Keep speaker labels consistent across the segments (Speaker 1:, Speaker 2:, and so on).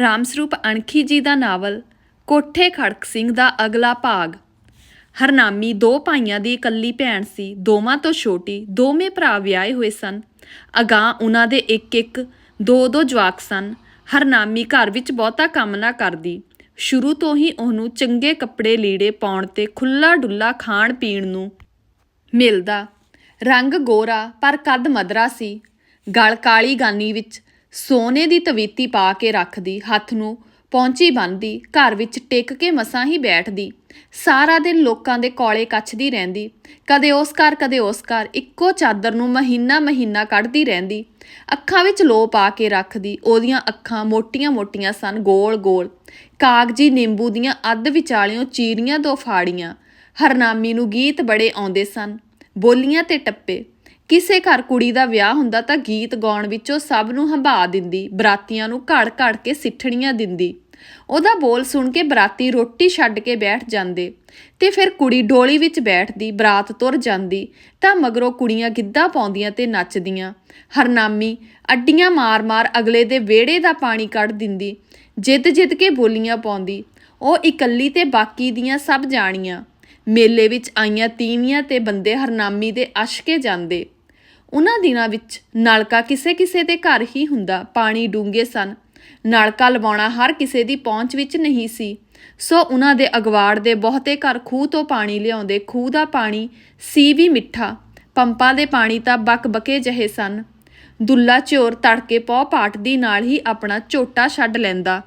Speaker 1: ਰਾਮਸਰੂਪ ਅਣਖੀ ਜੀ ਦਾ ਨਾਵਲ, ਕੋਠੇ ਖੜਕ ਸਿੰਘ ਦਾ ਅਗਲਾ ਭਾਗ। ਹਰਨਾਮੀ ਦੋ ਭਾਈਆਂ ਦੀ ਇਕੱਲੀ ਭੈਣ ਸੀ, ਦੋਵਾਂ ਤੋਂ ਛੋਟੀ, ਦੋਵੇਂ ਭਰਾ ਵਿਆਹੇ ਹੋਏ ਸਨ। ਅਗਾਂ ਉਹਨਾਂ ਦੇ ਇੱਕ ਇੱਕ ਦੋ ਦੋ ਜਵਾਕ ਸਨ। ਹਰਨਾਮੀ ਘਰ ਵਿੱਚ ਬਹੁਤਾ ਕੰਮ ਨਾ ਕਰਦੀ। ਸ਼ੁਰੂ ਤੋਂ ਹੀ ਉਹਨੂੰ ਚੰਗੇ ਕੱਪੜੇ ਲੀੜੇ ਪਾਉਣ ਤੇ ਖੁੱਲਾ ਡੁੱਲਾ ਖਾਣ ਪੀਣ ਨੂੰ ਮਿਲਦਾ। ਰੰਗ ਗੋਰਾ ਪਰ ਕੱਦ ਮਦਰਾ ਸੀ। ਗਲ ਕਾਲੀ ਗਾਨੀ ਵਿੱਚ ਸੋਨੇ ਦੀ ਤਵੀਤੀ ਪਾ ਕੇ ਰੱਖਦੀ, ਹੱਥ ਨੂੰ ਪਹੁੰਚੀ ਬੰਨਦੀ ਘਰ ਵਿੱਚ ਟਿਕ ਕੇ ਮਸਾਂ ਹੀ ਬੈਠਦੀ। ਸਾਰਾ ਦਿਨ ਲੋਕਾਂ ਦੇ ਕੋਲੇ ਕੱਛਦੀ ਰਹਿੰਦੀ। ਕਦੇ ਉਸ ਘਰ, ਕਦੇ ਉਸ ਘਰ, ਇੱਕੋ ਚਾਦਰ ਨੂੰ ਮਹੀਨਾ ਮਹੀਨਾ ਕੱਢਦੀ ਰਹਿੰਦੀ। ਅੱਖਾਂ ਵਿੱਚ ਲੋ ਪਾ ਕੇ ਰੱਖਦੀ, ਉਹਦੀਆਂ ਅੱਖਾਂ ਮੋਟੀਆਂ-ਮੋਟੀਆਂ ਸਨ ਗੋਲ-ਗੋਲ ਕਾਗਜੀ ਨਿੰਬੂ ਦੀਆਂ ਅੱਧ ਵਿਚਾਲਿਓਂ ਚੀਰੀਆਂ ਦੋ ਫਾੜੀਆਂ। ਹਰਨਾਮੀ ਨੂੰ ਗੀਤ ਬੜੇ ਆਉਂਦੇ ਸਨ। ਬੋਲੀਆਂ ਤੇ ਟੱਪੇ। ਕਿਸੇ ਘਰ ਕੁੜੀ ਦਾ ਵਿਆਹ ਹੁੰਦਾ ਤਾਂ ਗੀਤ ਗਾਉਣ ਵਿੱਚੋਂ ਸਭ ਨੂੰ ਹੰਭਾ ਦਿੰਦੀ, ਬਰਾਤੀਆਂ ਨੂੰ ਘੜ-ਘੜ ਕੇ ਸਿੱਠਣੀਆਂ ਦਿੰਦੀ। ਉਹਦਾ ਬੋਲ ਸੁਣ ਕੇ ਬਰਾਤੀ ਰੋਟੀ ਛੱਡ ਕੇ ਬੈਠ ਜਾਂਦੇ ਤੇ ਫਿਰ ਕੁੜੀ ਡੋਲੀ ਵਿੱਚ ਬੈਠਦੀ, ਬਰਾਤ ਤੁਰ ਜਾਂਦੀ, ਤਾਂ ਮਗਰੋਂ ਕੁੜੀਆਂ ਗਿੱਧਾ ਪਾਉਂਦੀਆਂ ਤੇ ਨੱਚਦੀਆਂ। ਹਰਨਾਮੀ ਅੱਡੀਆਂ ਮਾਰ-ਮਾਰ ਅਗਲੇ ਦੇ ਵਿਹੜੇ ਦਾ ਪਾਣੀ ਕੱਢ ਦਿੰਦੀ ਜਿੱਦ-ਜਿੱਦ ਕੇ ਬੋਲੀਆਂ ਪਾਉਂਦੀ। ਉਹ ਇਕੱਲੀ ਤੇ ਬਾਕੀ ਦੀਆਂ ਸਭ ਜਾਣੀਆਂ। ਮੇਲੇ ਵਿੱਚ ਆਈਆਂ ਤੀਵੀਆਂ ਤੇ ਬੰਦੇ ਹਰਨਾਮੀ ਦੇ ਅਸ਼ਕੇ ਜਾਂਦੇ। ਉਹਨਾਂ ਦਿਨਾਂ ਵਿੱਚ ਨਲਕਾ ਕਿਸੇ-ਕਿਸੇ ਦੇ ਘਰ ਹੀ ਹੁੰਦਾ, ਪਾਣੀ ਡੂੰਘੇ ਸਨ। ਨਲਕਾ ਲਵਾਉਣਾ ਹਰ ਕਿਸੇ ਦੀ ਪਹੁੰਚ ਵਿੱਚ ਨਹੀਂ ਸੀ। ਸੋ ਉਹਨਾਂ ਦੇ ਅਗਵਾੜ ਦੇ ਬਹੁਤੇ ਘਰ ਖੂਹ ਤੋਂ ਪਾਣੀ ਲਿਆਉਂਦੇ, ਖੂਹ ਦਾ ਪਾਣੀ ਸੀ ਵੀ ਮਿੱਠਾ। ਪੰਪਾਂ ਦੇ ਪਾਣੀ ਤਾਂ ਬਕਬਕੇ ਜਿਹੇ ਸਨ। ਦੁੱਲਾ ਚੋਰ ਤੜਕੇ ਪੌ ਪਾਟ ਦੀ ਨਾਲ ਹੀ ਆਪਣਾ ਝੋਟਾ ਛੱਡ ਲੈਂਦਾ।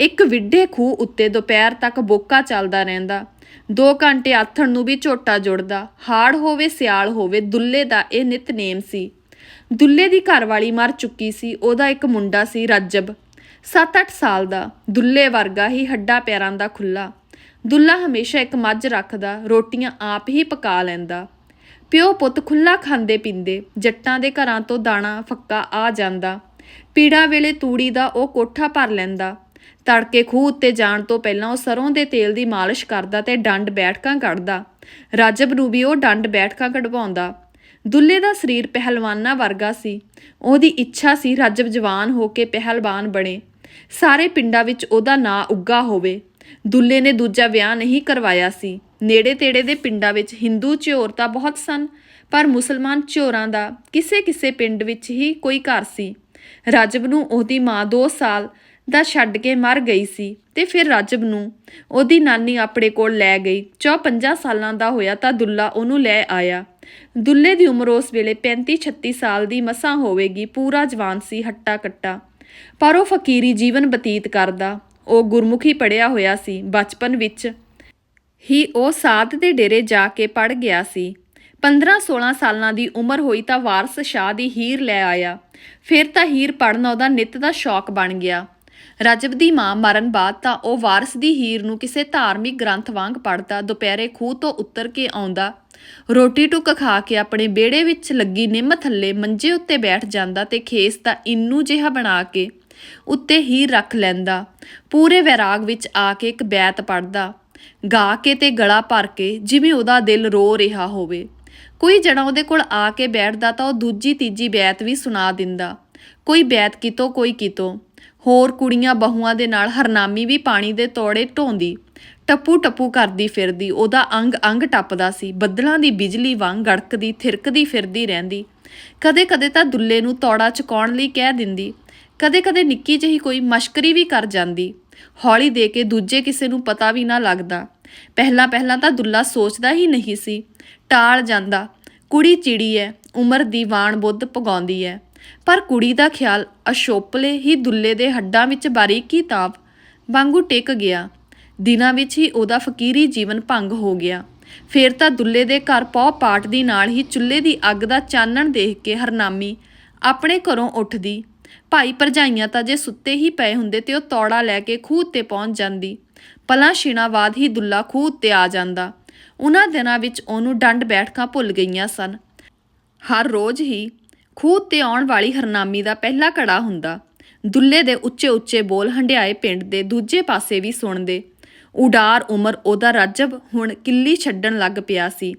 Speaker 1: ਇੱਕ ਵਿੱਢੇ ਖੂਹ ਉੱਤੇ ਦੁਪਹਿਰ ਤੱਕ ਬੋਕਾ ਚੱਲਦਾ ਰਹਿੰਦਾ। 2 ਘੰਟੇ ਆਥਣ ਨੂੰ ਵੀ ਝੋਟਾ ਜੁੜਦਾ। ਹਾੜ ਹੋਵੇ, ਸਿਆਲ ਹੋਵੇ, ਦੁੱਲੇ ਦਾ ਇਹ ਨਿਤਨੇਮ ਸੀ। ਦੁੱਲੇ ਦੀ ਘਰਵਾਲੀ ਮਰ ਚੁੱਕੀ ਸੀ, ਉਹਦਾ ਇੱਕ ਮੁੰਡਾ ਸੀ ਰਾਜਬ। 7-8 ਸਾਲ ਦਾ, ਦੁੱਲੇ ਵਰਗਾ ਹੀ ਹੱਡਾ ਪੈਰਾਂ ਦਾ ਖੁੱਲਾ। ਦੁੱਲਾ ਹਮੇਸ਼ਾ ਇੱਕ ਮੱਝ ਰੱਖਦਾ, ਰੋਟੀਆਂ ਆਪ ਹੀ ਪਕਾ ਲੈਂਦਾ। ਪਿਓ ਪੁੱਤ ਖੁੱਲਾ ਖਾਂਦੇ ਪੀਂਦੇ, ਜੱਟਾਂ ਦੇ ਘਰਾਂ ਤੋਂ ਦਾਣਾ, ਫੱਕਾ ਆ ਜਾਂਦਾ। ਪੀੜਾ ਵੇਲੇ ਤੂੜੀ ਦਾ ਉਹ ਕੋਠਾ ਭਰ ਲੈਂਦਾ। ਤੜਕੇ ਖੂਹ ਉੱਤੇ ਜਾਣ ਤੋਂ ਪਹਿਲਾਂ ਉਹ ਸਰੋਂ ਦੇ ਤੇਲ ਦੀ ਮਾਲਿਸ਼ ਕਰਦਾ ਤੇ ਡੰਡ ਬੈਠਕਾਂ ਕੱਢਦਾ। ਰਾਜਬ ਨੂੰ ਵੀ ਉਹ ਡੰਡ ਬੈਠਕਾਂ ਕਢਵਾਉਂਦਾ। ਦੁੱਲੇ ਦਾ ਸਰੀਰ ਪਹਿਲਵਾਨਾਂ ਵਰਗਾ ਸੀ। ਉਹਦੀ ਇੱਛਾ ਸੀ ਰਾਜਬ ਜਵਾਨ ਹੋ ਕੇ ਪਹਿਲਵਾਨ ਬਣੇ। ਸਾਰੇ ਪਿੰਡਾਂ ਵਿੱਚ ਉਹਦਾ ਨਾਂ ਉੱਗਾ ਹੋਵੇ। ਦੁੱਲੇ ਨੇ ਦੂਜਾ ਵਿਆਹ ਨਹੀਂ ਕਰਵਾਇਆ ਸੀ। ਨੇੜੇ ਤੇੜੇ ਦੇ ਪਿੰਡਾਂ ਵਿੱਚ ਹਿੰਦੂ ਝਿਓਰ ਤਾਂ ਬਹੁਤ ਸਨ, ਪਰ ਮੁਸਲਮਾਨ ਝੋਰਾਂ ਦਾ ਕਿਸੇ ਕਿਸੇ ਪਿੰਡ ਵਿੱਚ ਹੀ ਕੋਈ ਘਰ ਸੀ। ਰਾਜਬ ਨੂੰ ਉਹਦੀ ਮਾਂ 2 ਸਾਲ ਦਾ ਛੱਡ ਕੇ ਮਰ ਗਈ ਸੀ ਤੇ ਫਿਰ ਰਾਜਬ ਨੂੰ ਉਹਦੀ ਨਾਨੀ ਆਪਣੇ ਕੋਲ ਲੈ ਗਈ। 54 ਸਾਲਾਂ ਦਾ ਹੋਇਆ ਤਾਂ ਦੁੱਲਾ ਉਹਨੂੰ ਲੈ ਆਇਆ। ਦੁੱਲੇ ਦੀ ਉਮਰ ਉਸ ਵੇਲੇ 35 36 ਸਾਲ ਦੀ ਮਸਾਂ ਹੋਵੇਗੀ, ਪੂਰਾ ਜਵਾਨ ਸੀ, ਹੱਟਾ ਕੱਟਾ। ਪਰ ਉਹ ਫਕੀਰੀ ਜੀਵਨ ਬਤੀਤ ਕਰਦਾ। ਉਹ ਗੁਰਮੁਖੀ ਪੜਿਆ ਹੋਇਆ ਸੀ। ਬਚਪਨ ਵਿੱਚ ਹੀ ਉਹ ਸਾਧ ਦੇ ਡੇਰੇ ਜਾ ਕੇ ਪੜ ਗਿਆ ਸੀ। 15-16 ਸਾਲਾਂ ਦੀ ਉਮਰ ਹੋਈ ਤਾਂ ਵਾਰਸ ਸ਼ਾਹ ਦੀ ਹੀਰ ਲੈ ਆਇਆ। ਫਿਰ ਤਾਂ ਹੀਰ ਪੜਨਾ ਉਹਦਾ ਨਿੱਤ ਦਾ ਸ਼ੌਕ ਬਣ ਗਿਆ। ਰਜਬ ਦੀ ਮਾਂ ਮਰਨ ਬਾਅਦ ਤਾਂ ਉਹ ਵਾਰਸ ਦੀ ਹੀਰ ਨੂੰ ਕਿਸੇ ਧਾਰਮਿਕ ਗ੍ਰੰਥ ਵਾਂਗ ਪੜਦਾ ਦੁਪਹਿਰੇ ਖੂਹ ਤੋਂ ਉੱਤਰ ਕੇ ਆਉਂਦਾ। ਰੋਟੀ ਟੁੱਕ ਖਾ ਕੇ ਆਪਣੇ ਬੇੜੇ ਵਿੱਚ ਲੱਗੀ ਨਿੰਮ ਥੱਲੇ ਮੰਜੇ ਉੱਤੇ ਬੈਠ ਜਾਂਦਾ ਤੇ ਖੇਸ ਦਾ ਇੰਨੂ ਜਿਹਾ ਬਣਾ ਕੇ ਉੱਤੇ ਹੀਰ ਰੱਖ ਲੈਂਦਾ। ਪੂਰੇ ਵੈਰਾਗ ਵਿੱਚ ਆ ਕੇ ਇੱਕ ਬੈਤ ਪੜਦਾ ਗਾ ਕੇ ਤੇ ਗਲਾ ਭਰ ਕੇ ਜਿਵੇਂ ਉਹਦਾ ਦਿਲ ਰੋ ਰਿਹਾ ਹੋਵੇ। ਕੋਈ ਜਣਾ ਉਹਦੇ ਕੋਲ ਆ ਕੇ ਬੈਠਦਾ ਤਾਂ ਉਹ ਦੂਜੀ ਤੀਜੀ ਬੈਤ ਵੀ ਸੁਣਾ ਦਿੰਦਾ। ਕੋਈ ਬੈਤ ਕਿਤੋਂ, ਕੋਈ ਕਿਤੋਂ। ਹੋਰ ਕੁੜੀਆਂ ਬਹੂਆਂ ਦੇ ਨਾਲ ਹਰਨਾਮੀ ਵੀ ਪਾਣੀ ਦੇ ਤੋੜੇ ਢੋਂਦੀ, ਟੱਪੂ ਟੱਪੂ ਕਰਦੀ ਫਿਰਦੀ, ਉਹਦਾ ਅੰਗ ਅੰਗ ਟੱਪਦਾ ਸੀ, ਬੱਦਲਾਂ ਦੀ ਬਿਜਲੀ ਵਾਂਗ ਗੜਕਦੀ, ਥਿਰਕਦੀ ਫਿਰਦੀ ਰਹਿੰਦੀ। ਕਦੇ-ਕਦੇ ਤਾਂ ਦੁੱਲੇ ਨੂੰ ਤੋੜਾ ਚੁਕਾਉਣ ਲਈ ਕਹਿ ਦਿੰਦੀ ਕਦੇ-ਕਦੇ ਨਿੱਕੀ ਜਿਹੀ ਕੋਈ ਮਸ਼ਕਰੀ ਵੀ ਕਰ ਜਾਂਦੀ। ਹੌਲੀ ਦੇ ਕੇ ਦੂਜੇ ਕਿਸੇ ਨੂੰ ਪਤਾ ਵੀ ਨਾ ਲੱਗਦਾ। ਪਹਿਲਾਂ ਪਹਿਲਾਂ ਤਾਂ ਦੁੱਲਾ ਸੋਚਦਾ ਹੀ ਨਹੀਂ ਸੀ। ਟਾਲ ਜਾਂਦਾ, ਕੁੜੀ ਚਿੜੀ ਐ, ਉਮਰ ਦੀ ਵਾਣ ਬੁੱਧ ਪਗਾਉਂਦੀ ਐ। ਪਰ ਕੁੜੀ ਦਾ ਖਿਆਲ ਅਸ਼ੋਪਲੇ ਹੀ ਦੁੱਲੇ ਦੇ ਹੱਡਾਂ ਵਿੱਚ ਬਾਰੀਕੀ ਤਾਪ ਵਾਂਗੂ ਟਿਕ ਗਿਆ। ਦਿਨਾਂ ਵਿੱਚ ਹੀ ਉਹਦਾ ਫਕੀਰੀ ਜੀਵਨ ਭੰਗ ਹੋ ਗਿਆ। ਫੇਰ ਤਾਂ ਦੁੱਲੇ ਦੇ ਘਰ ਪੌ ਪਾਟ ਦੀ ਨਾਲ ਹੀ ਚੁੱਲ੍ਹੇ ਦੀ ਅੱਗ ਦਾ ਚਾਨਣ ਦੇਖ ਕੇ ਹਰਨਾਮੀ ਆਪਣੇ ਘਰੋਂ ਉੱਠਦੀ। ਭਾਈ ਭਰਜਾਈਆਂ ਤਾਂ ਜੇ ਸੁੱਤੇ ਹੀ ਪਏ ਹੁੰਦੇ ਤੇ ਉਹ ਤੌੜਾ ਲੈ ਕੇ ਖੂਹ ਤੇ ਪਹੁੰਚ ਜਾਂਦੀ। ਪਲਾਂ ਛਿਣਾ ਬਾਅਦ ਹੀ ਦੁੱਲਾ ਖੂਹ ਉੱਤੇ ਆ ਜਾਂਦਾ। ਉਹਨਾਂ ਦਿਨਾਂ ਵਿੱਚ ਉਹਨੂੰ ਡੰਡ ਬੈਠਕਾਂ ਭੁੱਲ ਗਈਆਂ ਸਨ। ਹਰ ਰੋਜ਼ ਹੀ ਖੂਹ ਤੇ ਆਉਣ ਵਾਲੀ ਹਰਨਾਮੀ ਦਾ ਪਹਿਲਾ ਕੜਾ ਹੁੰਦਾ। ਦੁੱਲੇ ਦੇ ਉੱਚੇ ਉੱਚੇ ਬੋਲ ਹੰਡਿਆਏ ਪਿੰਡ ਦੇ ਦੂਜੇ ਪਾਸੇ ਵੀ ਸੁਣਦੇ। ਉਡਾਰ ਉਮਰ ਉਹਦਾ ਰਾਜਬ ਹੁਣ ਕਿੱਲੀ ਛੱਡਣ ਲੱਗ ਪਿਆ ਸੀ।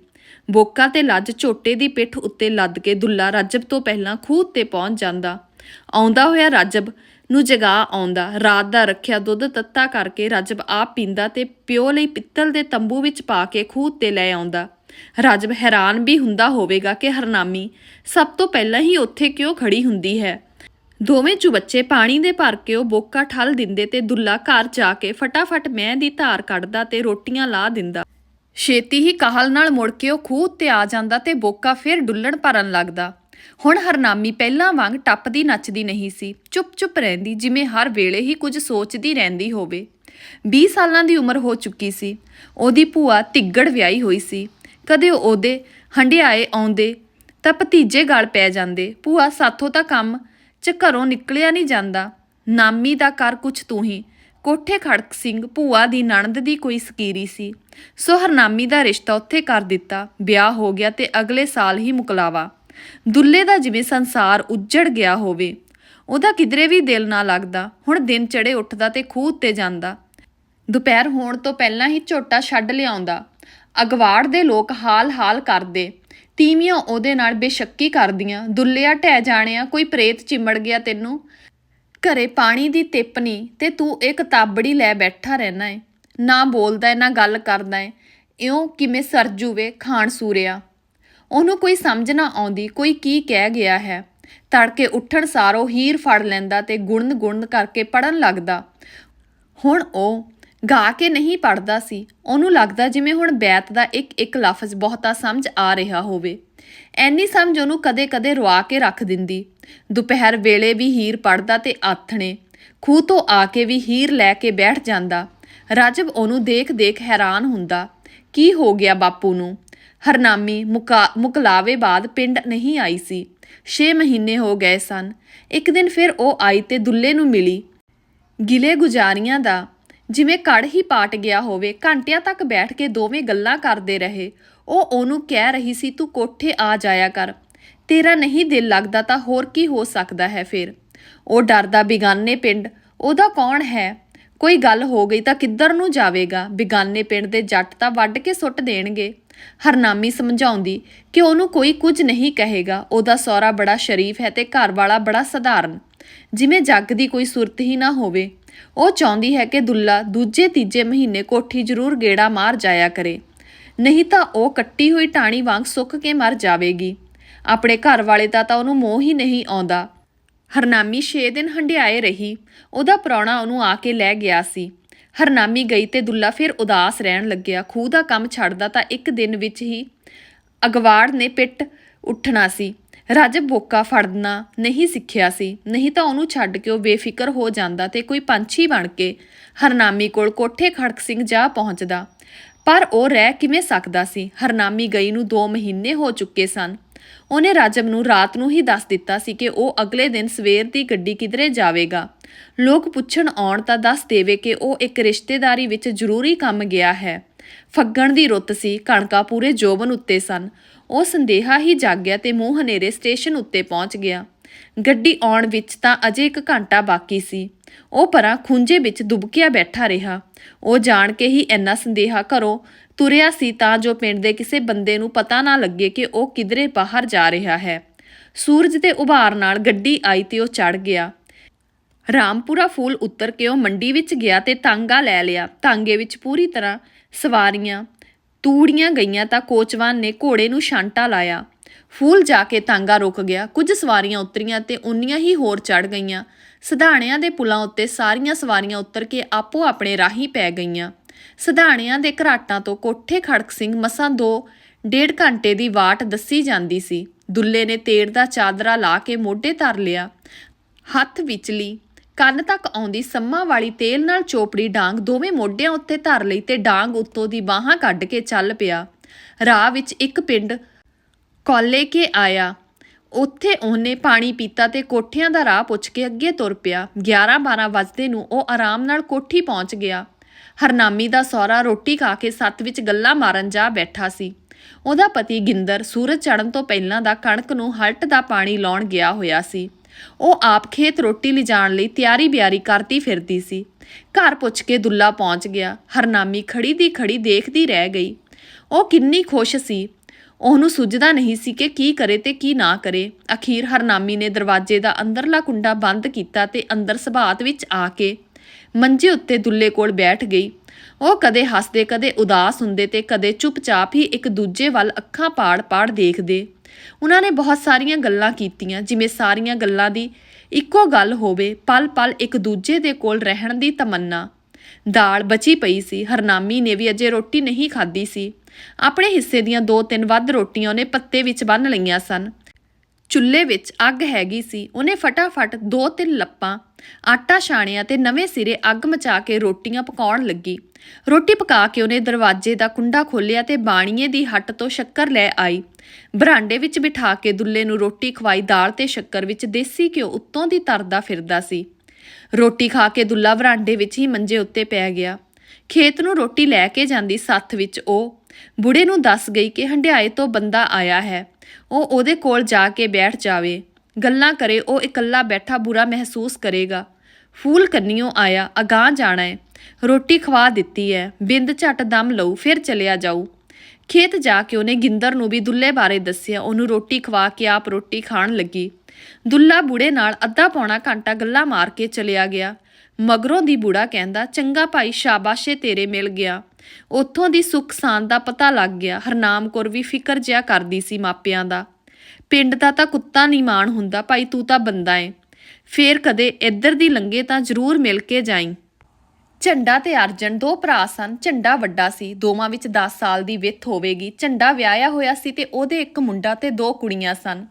Speaker 1: ਬੋਕਾ ਤੇ ਲੱਜ ਝੋਟੇ ਦੀ ਪਿੱਠ ਉੱਤੇ ਲੱਦ ਕੇ ਦੁੱਲਾ ਰਾਜਬ ਤੋਂ ਪਹਿਲਾਂ ਖੂਹ ਤੇ ਪਹੁੰਚ ਜਾਂਦਾ। ਆਉਂਦਾ ਹੋਇਆ ਰਾਜਬ ਨੂੰ ਜਗਾ ਆਉਂਦਾ। ਰਾਤ ਦਾ ਰੱਖਿਆ ਦੁੱਧ ਤੱਤਾ ਕਰਕੇ ਰਜਬ ਆਪ ਪੀਂਦਾ ਤੇ ਪਿਓ ਲਈ ਪਿੱਤਲ ਦੇ ਤੰਬੂ ਵਿੱਚ ਪਾ ਕੇ ਖੂਹ ਤੇ ਲੈ ਆਉਂਦਾ। ਰਜਬ ਹੈਰਾਨ ਵੀ ਹੁੰਦਾ ਹੋਵੇਗਾ ਕਿ ਹਰਨਾਮੀ ਸਭ ਤੋਂ ਪਹਿਲਾਂ ਹੀ ਉੱਥੇ ਕਿਉਂ ਖੜੀ ਹੁੰਦੀ ਹੈ। ਦੋਵੇਂ ਚੁਬੱਚੇ ਪਾਣੀ ਦੇ ਭਰ ਕੇ ਉਹ ਬੋਕਾ ਠੱਲ ਦਿੰਦੇ ਤੇ ਦੁੱਲਾ ਘਰ ਜਾ ਕੇ ਫਟਾਫਟ ਮੈਂ ਦੀ ਧਾਰ ਕੱਢਦਾ ਤੇ ਰੋਟੀਆਂ ਲਾ ਦਿੰਦਾ। ਛੇਤੀ ਹੀ ਕਾਹਲ ਨਾਲ ਮੁੜ ਕੇ ਉਹ ਖੂਹ ਉੱਤੇ ਆ ਜਾਂਦਾ ਤੇ ਬੋਕਾ ਫਿਰ ਡੁੱਲਣ ਭਰਨ ਲੱਗਦਾ। ਹੁਣ ਹਰਨਾਮੀ ਪਹਿਲਾਂ ਵਾਂਗ ਟੱਪਦੀ ਨੱਚਦੀ ਨਹੀਂ ਸੀ। ਚੁੱਪ-ਚੁੱਪ ਰਹਿੰਦੀ ਜਿਵੇਂ ਹਰ ਵੇਲੇ ਹੀ ਕੁਝ ਸੋਚਦੀ ਰਹਿੰਦੀ ਹੋਵੇ। 20 ਸਾਲਾਂ ਦੀ ਉਮਰ ਹੋ ਚੁੱਕੀ ਸੀ। ਉਹਦੀ ਭੂਆ ਤਿੱਗੜ ਵਿਆਹੀ ਹੋਈ ਸੀ। ਕਦੇ ਉਹਦੇ ਹੰਡਿਆਏ ਆਉਂਦੇ, ਤਾਂ ਭਤੀਜੇ ਗਲ ਪੈ ਜਾਂਦੇ। ਭੂਆ, ਸਾਥੋਂ ਤਾਂ ਕੰਮ 'ਚ ਘਰੋਂ ਨਿਕਲਿਆ ਨਹੀਂ ਜਾਂਦਾ। ਨਾਮੀ ਦਾ ਕਰ ਕੁਛ ਤੂੰ ਹੀ। ਕੋਠੇ ਖੜਕ ਸਿੰਘ ਭੂਆ ਦੀ ਨਣਦ ਦੀ ਕੋਈ ਸਕੀਰੀ ਸੀ। ਸੋ ਹਰਨਾਮੀ ਦਾ ਰਿਸ਼ਤਾ ਉੱਥੇ ਕਰ ਦਿੱਤਾ। ਵਿਆਹ ਹੋ ਗਿਆ ਤੇ ਅਗਲੇ ਸਾਲ ਹੀ ਮੁਕਲਾਵਾ। ਦੁੱਲੇ ਦਾ ਜਿਵੇਂ ਸੰਸਾਰ ਉੱਜੜ ਗਿਆ ਹੋਵੇ, ਉਹਦਾ ਕਿਧਰੇ ਵੀ ਦਿਲ ਨਾ ਲੱਗਦਾ। ਹੁਣ ਦਿਨ ਚੜੇ ਉੱਠਦਾ ਤੇ ਖੂਹ ਉੱਤੇ ਜਾਂਦਾ। ਦੁਪਹਿਰ ਹੋਣ ਤੋਂ ਪਹਿਲਾਂ ਹੀ ਝੋਟਾ ਛੱਡ ਲਿਆਉਂਦਾ। ਅਗਵਾੜ ਦੇ ਲੋਕ ਹਾਲ-ਹਾਲ ਕਰਦੇ। ਤੀਵੀਆਂ ਉਹਦੇ ਨਾਲ ਬੇਸ਼ੱਕੀ ਕਰਦੀਆਂ। ਦੁੱਲਿਆ ਢਹਿ ਜਾਣਿਆ, ਕੋਈ ਪ੍ਰੇਤ ਚਿੰਮੜ ਗਿਆ ਤੈਨੂੰ। ਘਰੇ ਪਾਣੀ ਦੀ ਤਿੱਪ ਨਹੀਂ ਤੇ ਤੂੰ ਇਹ ਕਿਤਾਬੜੀ ਲੈ ਬੈਠਾ ਰਹਿਣਾ ਏ। ਨਾ ਬੋਲਦਾ ਏ ਨਾ ਗੱਲ ਕਰਦਾ ਏ। ਇਉਂ ਕਿਵੇਂ ਸਰਜੂਵੇ ਖਾਣ ਸੂਰਿਆ। ਉਹਨੂੰ ਕੋਈ ਸਮਝ ਨਾ ਆਉਂਦੀ, ਕੋਈ ਕੀ ਕਹਿ ਗਿਆ ਹੈ। ਤੜਕੇ ਉੱਠਣ ਸਾਰੋ ਹੀਰ ਫੜ ਲੈਂਦਾ ਤੇ ਗੁਣਨ ਗੁਣਨ ਕਰਕੇ ਪੜਨ ਲੱਗਦਾ। ਹੁਣ ਉਹ ਗਾ ਕੇ ਨਹੀਂ ਪੜਦਾ ਸੀ। ਉਹਨੂੰ ਲੱਗਦਾ ਜਿਵੇਂ ਹੁਣ ਬੈਤ ਦਾ ਇੱਕ ਇੱਕ ਲਫ਼ਜ਼ ਬਹੁਤਾ ਸਮਝ ਆ ਰਿਹਾ ਹੋਵੇ। ਐਨੀ ਸਮਝ ਉਹਨੂੰ ਕਦੇ-ਕਦੇ ਰਵਾ ਕੇ ਰੱਖ ਦਿੰਦੀ। ਦੁਪਹਿਰ ਵੇਲੇ ਵੀ ਹੀਰ ਪੜਦਾ ਤੇ ਆਥਣੇ। ਖੂਹ ਤੋਂ ਆ ਕੇ ਵੀ ਹੀਰ ਲੈ ਕੇ ਬੈਠ ਜਾਂਦਾ। ਰਾਜਬ ਉਹਨੂੰ ਦੇਖ-ਦੇਖ ਹੈਰਾਨ ਹੁੰਦਾ, ਕੀ ਹੋ ਗਿਆ ਬਾਪੂ ਨੂੰ? ਹਰਨਾਮੀ ਮੁਕਾ, ਮੁਕਲਾਵੇ ਬਾਅਦ ਪਿੰਡ ਨਹੀਂ ਆਈ ਸੀ। 6 ਮਹੀਨੇ ਹੋ ਗਏ ਸਨ। ਇੱਕ ਦਿਨ ਫਿਰ ਉਹ ਆਈ ਤੇ ਦੁੱਲੇ ਨੂੰ ਮਿਲੀ। ਗਿਲੇ ਗੁਜ਼ਾਰੀਆਂ ਦਾ ਜਿਵੇਂ ਕੜ ਹੀ ਪਾਟ ਗਿਆ ਹੋਵੇ, ਘੰਟਿਆਂ ਤੱਕ ਬੈਠ ਕੇ ਦੋਵੇਂ ਗੱਲਾਂ ਕਰਦੇ ਰਹੇ। ਉਹ ਉਹਨੂੰ ਕਹਿ ਰਹੀ ਸੀ, ਤੂੰ ਕੋਠੇ ਆ ਜਾਇਆ ਕਰ। ਤੇਰਾ ਨਹੀਂ ਦਿਲ ਲੱਗਦਾ ਤਾਂ ਹੋਰ ਕੀ ਹੋ ਸਕਦਾ ਹੈ ਫਿਰ? ਉਹ ਡਰਦਾ, ਬਿਗਾਨੇ ਪਿੰਡ, ਉਹਦਾ ਕੌਣ ਹੈ? ਕੋਈ ਗੱਲ ਹੋ ਗਈ ਤਾਂ ਕਿੱਧਰ ਨੂੰ ਜਾਵੇਗਾ? ਬਿਗਾਨੇ ਪਿੰਡ ਦੇ ਜੱਟ ਤਾਂ ਵੱਢ ਕੇ ਸੁੱਟ ਦੇਣਗੇ। ਹਰਨਾਮੀ ਸਮਝਾਉਂਦੀ ਕਿ ਉਹਨੂੰ ਕੋਈ ਕੁਝ ਨਹੀਂ ਕਹੇਗਾ। ਉਹਦਾ ਸਹੁਰਾ ਬੜਾ ਸ਼ਰੀਫ ਹੈ ਤੇ ਘਰ ਵਾਲਾ ਬੜਾ ਸਧਾਰਨ। ਜਿਵੇਂ ਜੱਗ ਦੀ ਕੋਈ ਸੁਰਤ ਹੀ ਨਾ ਹੋਵੇ। ਉਹ ਚਾਹੁੰਦੀ ਹੈ ਕਿ ਦੁੱਲਾ ਦੂਜੇ ਤੀਜੇ ਮਹੀਨੇ ਕੋਠੀ ਜ਼ਰੂਰ ਗੇੜਾ ਮਾਰ ਜਾਇਆ ਕਰੇ। ਨਹੀਂ ਤਾਂ ਉਹ ਕੱਟੀ ਹੋਈ ਟਾਣੀ ਵਾਂਗ ਸੁੱਕ ਕੇ ਮਰ ਜਾਵੇਗੀ। ਆਪਣੇ ਘਰ ਵਾਲੇ ਦਾ ਤਾਂ ਉਹਨੂੰ ਮੋਹ ਹੀ ਨਹੀਂ ਆਉਂਦਾ। ਹਰਨਾਮੀ 6 ਦਿਨ ਹੰਡਿਆਏ ਰਹੀ। ਉਹਦਾ ਪ੍ਰਾਹੁਣਾ ਉਹਨੂੰ ਆ ਕੇ ਲੈ ਗਿਆ ਸੀ। ਹਰਨਾਮੀ ਗਈ ਤੇ ਦੁੱਲਾ ਫਿਰ ਉਦਾਸ ਰਹਿਣ ਲੱਗਿਆ। ਖੂਹ ਦਾ ਕੰਮ ਛੱਡਦਾ ਤਾਂ ਇੱਕ ਦਿਨ ਵਿੱਚ ਹੀ ਅਗਵਾੜ ਨੇ ਪਿੱਟ ਉੱਠਣਾ ਸੀ। ਰਾਜਬ ਬੋਕਾ ਫੜਨਾ ਨਹੀਂ ਸਿੱਖਿਆ ਸੀ। ਨਹੀਂ ਤਾਂ ਉਹਨੂੰ ਛੱਡ ਕੇ ਉਹ ਬੇਫਿਕਰ ਹੋ ਜਾਂਦਾ ਤੇ ਕੋਈ ਪੰਛੀ ਬਣ ਕੇ ਹਰਨਾਮੀ ਕੋਲ ਕੋਠੇ ਖੜਕ ਸਿੰਘ ਜਾ ਪਹੁੰਚਦਾ। ਪਰ ਉਹ ਰਹਿ ਕਿਵੇਂ ਸਕਦਾ ਸੀ? ਹਰਨਾਮੀ ਗਈ ਨੂੰ 2 ਮਹੀਨੇ ਹੋ ਚੁੱਕੇ ਸਨ। ਉਹਨੇ ਰਾਜਬ ਨੂੰ ਰਾਤ ਨੂੰ ਹੀ ਦੱਸ ਦਿੱਤਾ ਸੀ ਕਿ ਉਹ ਅਗਲੇ ਦਿਨ ਸਵੇਰ ਦੀ ਗੱਡੀ ਕਿਧਰੇ ਜਾਵੇਗਾ। ਲੋਕ ਪੁੱਛਣ ਆਉਣ ਤਾਂ ਦੱਸ ਦੇਵੇ ਕਿ ਉਹ ਇੱਕ ਰਿਸ਼ਤੇਦਾਰੀ ਵਿੱਚ ਜ਼ਰੂਰੀ ਕੰਮ ਗਿਆ ਹੈ। ਫੱਗਣ ਦੀ ਰੁੱਤ ਸੀ, ਕਣਕਾਂ ਪੂਰੇ ਜੋਬਨ ਉੱਤੇ ਸਨ। ਉਹ ਸੰਦੇਹਾ ਹੀ ਜਾਗਿਆ ਤੇ ਮੂੰਹ ਹਨੇਰੇ ਸਟੇਸ਼ਨ ਉੱਤੇ ਪਹੁੰਚ ਗਿਆ। ਗੱਡੀ ਆਉਣ ਵਿੱਚ ਤਾਂ ਅਜੇ ਇੱਕ ਘੰਟਾ ਬਾਕੀ ਸੀ। ਉਹ ਪਰਾਂ ਖੁੰਝੇ ਵਿੱਚ ਦੁਬਕਿਆ ਬੈਠਾ ਰਿਹਾ। ਉਹ ਜਾਣ ਕੇ ਹੀ ਇੰਨਾ ਸੰਦੇਹਾ ਘਰੋਂ ਤੁਰਿਆ ਸੀ ਤਾਂ ਜੋ ਪਿੰਡ ਦੇ ਕਿਸੇ ਬੰਦੇ ਨੂੰ ਪਤਾ ਨਾ ਲੱਗੇ ਕਿ ਉਹ ਕਿਧਰੇ ਬਾਹਰ ਜਾ ਰਿਹਾ ਹੈ। ਸੂਰਜ ਦੇ ਉਭਾਰ ਨਾਲ ਗੱਡੀ ਆਈ ਤੇ ਉਹ ਚੜ ਗਿਆ। ਰਾਮਪੁਰਾ ਫੂਲ ਉਤਰ ਕੇ ਉਹ ਮੰਡੀ ਵਿੱਚ ਗਿਆ ਤੇ ਤਾਂਗਾ ਲੈ ਲਿਆ। ਤਾਂਗੇ ਵਿੱਚ ਪੂਰੀ ਤਰ੍ਹਾਂ ਸਵਾਰੀਆਂ ਤੂੜੀਆਂ ਗਈਆਂ ਤਾਂ ਕੋਚਵਾਨ ਨੇ ਘੋੜੇ ਨੂੰ ਛਾਂਟਾ ਲਾਇਆ। ਫੂਲ ਜਾ ਕੇ ਤਾਂਗਾ ਰੁਕ ਗਿਆ। ਕੁਝ ਸਵਾਰੀਆਂ ਉਤਰੀਆਂ ਤੇ ਉਨੀਆਂ ਹੀ ਹੋਰ ਚੜ ਗਈਆਂ। ਸਿਧਾਣਿਆਂ ਦੇ ਪੁਲਾਂ ਉੱਤੇ ਸਾਰੀਆਂ ਸਵਾਰੀਆਂ ਉਤਰ ਕੇ ਆਪੋ ਆਪਣੇ ਰਾਹੀ ਪੈ ਗਈਆਂ। ਸਿਧਾਣਿਆਂ ਦੇ ਘਰਾਟਾਂ ਤੋਂ ਕੋਠੇ ਖੜਕ ਸਿੰਘ ਮਸਾਂ ਦੋ ਡੇਢ ਘੰਟੇ ਦੀ ਵਾਟ ਦੱਸੀ ਜਾਂਦੀ ਸੀ। ਦੁੱਲੇ ਨੇ ਤੇੜ ਦਾ ਚਾਦਰਾ ਲਾ ਕੇ ਮੋਢੇ ਧਰ ਲਿਆ। ਹੱਥ ਵਿਚਲੀ ਕੰਨ ਤੱਕ ਆਉਂਦੀ ਸੰਮਾ ਵਾਲੀ ਤੇਲ ਨਾਲ ਚੋਪੜੀ ਡਾਂਗ ਦੋਵੇਂ ਮੋਢਿਆਂ ਉੱਤੇ ਧਰ ਲਈ ਤੇ ਡਾਂਗ ਉੱਤੋਂ ਦੀ ਬਾਹਾਂ ਕੱਢ ਕੇ ਚੱਲ ਪਿਆ। ਰਾਹ ਵਿੱਚ ਇੱਕ ਪਿੰਡ ਕੋਲੇ ਕੇ ਆਇਆ। ਉੱਥੇ ਉਹਨੇ ਪਾਣੀ ਪੀਤਾ ਤੇ ਕੋਠਿਆਂ ਦਾ ਰਾਹ ਪੁੱਛ ਕੇ ਅੱਗੇ ਤੁਰ ਪਿਆ। 11-12 ਵਜੇ ਨੂੰ ਉਹ ਆਰਾਮ ਨਾਲ ਕੋਠੀ ਪਹੁੰਚ ਗਿਆ। ਹਰਨਾਮੀ ਦਾ ਸਹੁਰਾ ਰੋਟੀ ਖਾ ਕੇ ਸੱਤ ਵਿੱਚ ਗੱਲਾਂ ਮਾਰਨ ਜਾ ਬੈਠਾ ਸੀ। ਉਹਦਾ ਪਤੀ ਗਿੰਦਰ ਸੂਰਜ ਚੜ੍ਹਨ ਤੋਂ ਪਹਿਲਾਂ ਦਾ ਕਣਕ ਨੂੰ ਹਲਟ ਦਾ ਪਾਣੀ ਲਾਉਣ ਗਿਆ ਹੋਇਆ ਸੀ। ਉਹ ਆਪ ਖੇਤ ਰੋਟੀ ਲਿਜਾਣ ਲਈ ਤਿਆਰੀ ਬਿਆਰੀ ਕਰਦੀ ਫਿਰਦੀ ਸੀ। ਘਰ ਪੁੱਛ ਕੇ ਦੁੱਲਾ ਪਹੁੰਚ ਗਿਆ। ਹਰਨਾਮੀ ਖੜੀ ਦੀ ਖੜੀ ਦੇਖਦੀ ਰਹਿ ਗਈ। ਉਹ ਕਿੰਨੀ ਖੁਸ਼ ਸੀ। ਉਹਨੂੰ ਸੁੱਝਦਾ ਨਹੀਂ ਸੀ ਕਿ ਕੀ ਕਰੇ ਤੇ ਕੀ ਨਾ ਕਰੇ। ਅਖੀਰ ਹਰਨਾਮੀ ਨੇ ਦਰਵਾਜ਼ੇ ਦਾ ਅੰਦਰਲਾ ਕੁੰਡਾ ਬੰਦ ਕੀਤਾ ਤੇ ਅੰਦਰ ਸਬਾਤ ਵਿੱਚ ਆ ਕੇ ਮੰਜੇ ਉੱਤੇ ਦੁੱਲੇ ਕੋਲ ਬੈਠ ਗਈ। ਉਹ ਕਦੇ ਹੱਸਦੇ, ਕਦੇ ਉਦਾਸ ਹੁੰਦੇ ਤੇ ਕਦੇ ਚੁੱਪਚਾਪ ਹੀ ਇੱਕ ਦੂਜੇ ਵੱਲ ਅੱਖਾਂ ਪਾੜ-ਪਾੜ ਦੇਖਦੇ। ਉਹਨਾਂ ਨੇ ਬਹੁਤ ਸਾਰੀਆਂ ਗੱਲਾਂ ਕੀਤੀਆਂ, ਜਿਵੇਂ ਸਾਰੀਆਂ ਗੱਲਾਂ ਦੀ ਇੱਕੋ ਗੱਲ ਹੋਵੇ, ਪਲ-ਪਲ ਇੱਕ ਦੂਜੇ ਦੇ ਕੋਲ ਰਹਿਣ ਦੀ ਤਮੰਨਾ। ਦਾਲ ਬਚੀ ਪਈ ਸੀ, ਹਰਨਾਮੀ ਨੇ ਵੀ ਅਜੇ ਰੋਟੀ ਨਹੀਂ ਖਾਧੀ ਸੀ। ਆਪਣੇ ਹਿੱਸੇ ਦੀਆਂ ਦੋ ਤਿੰਨ ਵੱਧ ਰੋਟੀਆਂ ਉਹਨੇ ਪੱਤੇ ਵਿੱਚ ਬੰਨ ਲਈਆਂ ਸਨ। ਚੁੱਲ੍ਹੇ ਵਿੱਚ ਅੱਗ ਹੈਗੀ ਸੀ, ਉਹਨੇ ਫਟਾਫਟ ਦੋ ਤਿੰਨ ਲੱਪਾਂ ਆਟਾ ਛਾਣਿਆ ਤੇ ਨਵੇਂ ਸਿਰੇ ਅੱਗ ਮਚਾ ਕੇ ਰੋਟੀਆਂ ਪਕਾਉਣ ਲੱਗੀ। ਰੋਟੀ ਪਕਾ ਕੇ ਉਹਨੇ ਦਰਵਾਜ਼ੇ ਦਾ ਕੁੰਡਾ ਖੋਲ੍ਹਿਆ ਤੇ ਬਾਣੀਏ ਦੀ ਹੱਟ ਤੋਂ ਸ਼ੱਕਰ ਲੈ ਆਈ। ਬਰਾਂਡੇ ਵਿੱਚ ਬਿਠਾ ਕੇ ਦੁੱਲੇ ਨੂੰ ਰੋਟੀ ਖਵਾਈ, ਦਾਲ ਤੇ ਸ਼ੱਕਰ ਵਿੱਚ ਦੇਸੀ ਘਿਓ ਉੱਤੋਂ ਦੀ ਤਰਦਾ ਫਿਰਦਾ ਸੀ। ਰੋਟੀ ਖਾ ਕੇ ਦੁੱਲਾ ਬਰਾਂਡੇ ਵਿੱਚ ਹੀ ਮੰਜੇ ਉੱਤੇ ਪੈ ਗਿਆ। ਖੇਤ ਨੂੰ ਰੋਟੀ ਲੈ ਕੇ ਜਾਂਦੀ ਸੱਥ ਵਿੱਚ ਉਹ। ਬੁੜੇ ਨੂੰ ਦੱਸ ਗਈ ਕਿ ਹੰਡਿਆਏ ਤੋਂ ਬੰਦਾ ਆਇਆ ਹੈ। ਉਹ ਉਹਦੇ ਕੋਲ ਜਾ ਕੇ ਬੈਠ ਜਾਵੇ। ਗੱਲਾਂ ਕਰੇ, ਉਹ ਇਕੱਲਾ ਬੈਠਾ ਬੁਰਾ ਮਹਿਸੂਸ ਕਰੇਗਾ। ਫੂਲ ਕੰਨੀਓ ਆਇਆ, ਅਗਾਹ ਜਾਣਾ ਹੈ ਰੋਟੀ ਖਵਾ ਦਿੱਤੀ ਹੈ ਬਿੰਦ ਝਟ ਦਮ ਲਊ, ਫਿਰ ਚਲਿਆ ਜਾਊ। ਖੇਤ ਜਾ ਕੇ ਉਹਨੇ ਗਿੰਦਰ ਨੂੰ ਵੀ ਦੁੱਲੇ ਬਾਰੇ ਦੱਸਿਆ, ਉਹਨੂੰ ਰੋਟੀ ਖਵਾ ਕੇ ਆਪ ਰੋਟੀ ਖਾਣ ਲੱਗੀ। ਦੁੱਲਾ ਬੁੜੇ ਨਾਲ ਅੱਧਾ ਪੌਣਾ ਘੰਟਾ ਗੱਲਾਂ ਮਾਰ ਕੇ ਚਲਿਆ ਗਿਆ। ਮਗਰੋਂ ਦੀ ਬੁੜਾ ਕਹਿੰਦਾ, ਚੰਗਾ ਭਾਈ, ਸ਼ਾਬਾਸ਼ੇ ਤੇਰੇ ਮਿਲ ਗਿਆ। ਉੱਥੋਂ ਦੀ ਸੁੱਖ ਸਾਨ ਦਾ ਪਤਾ ਲੱਗ ਗਿਆ, ਹਰਨਾਮ ਕੌਰ ਵੀ ਫਿਕਰ ਜਿਆ ਕਰਦੀ ਸੀ ਮਾਪਿਆਂ ਦਾ। ਪਿੰਡ ਦਾ ਤਾਂ ਕੁੱਤਾ ਨਹੀਂ ਮਾਣ ਹੁੰਦਾ, ਭਾਈ ਤੂੰ ਤਾਂ ਬੰਦਾ ਏ। ਫੇਰ ਕਦੇ ਇੱਧਰ ਦੀ ਲੰਗੇ ਤਾਂ ਜ਼ਰੂਰ ਮਿਲ ਕੇ ਜਾਈਂ। ਝੰਡਾ ਤੇ ਅਰਜਨ ਦੋ ਭਰਾ ਸਨ, ਝੰਡਾ ਵੱਡਾ ਸੀ। ਦੋਵਾਂ ਵਿੱਚ 10 ਸਾਲ ਦੀ ਵਿੱਥ ਹੋਵੇਗੀ। ਝੰਡਾ ਵਿਆਹਿਆ ਹੋਇਆ ਸੀ ਤੇ ਉਹਦੇ ਇੱਕ ਮੁੰਡਾ ਤੇ ਦੋ ਕੁੜੀਆਂ ਸਨ।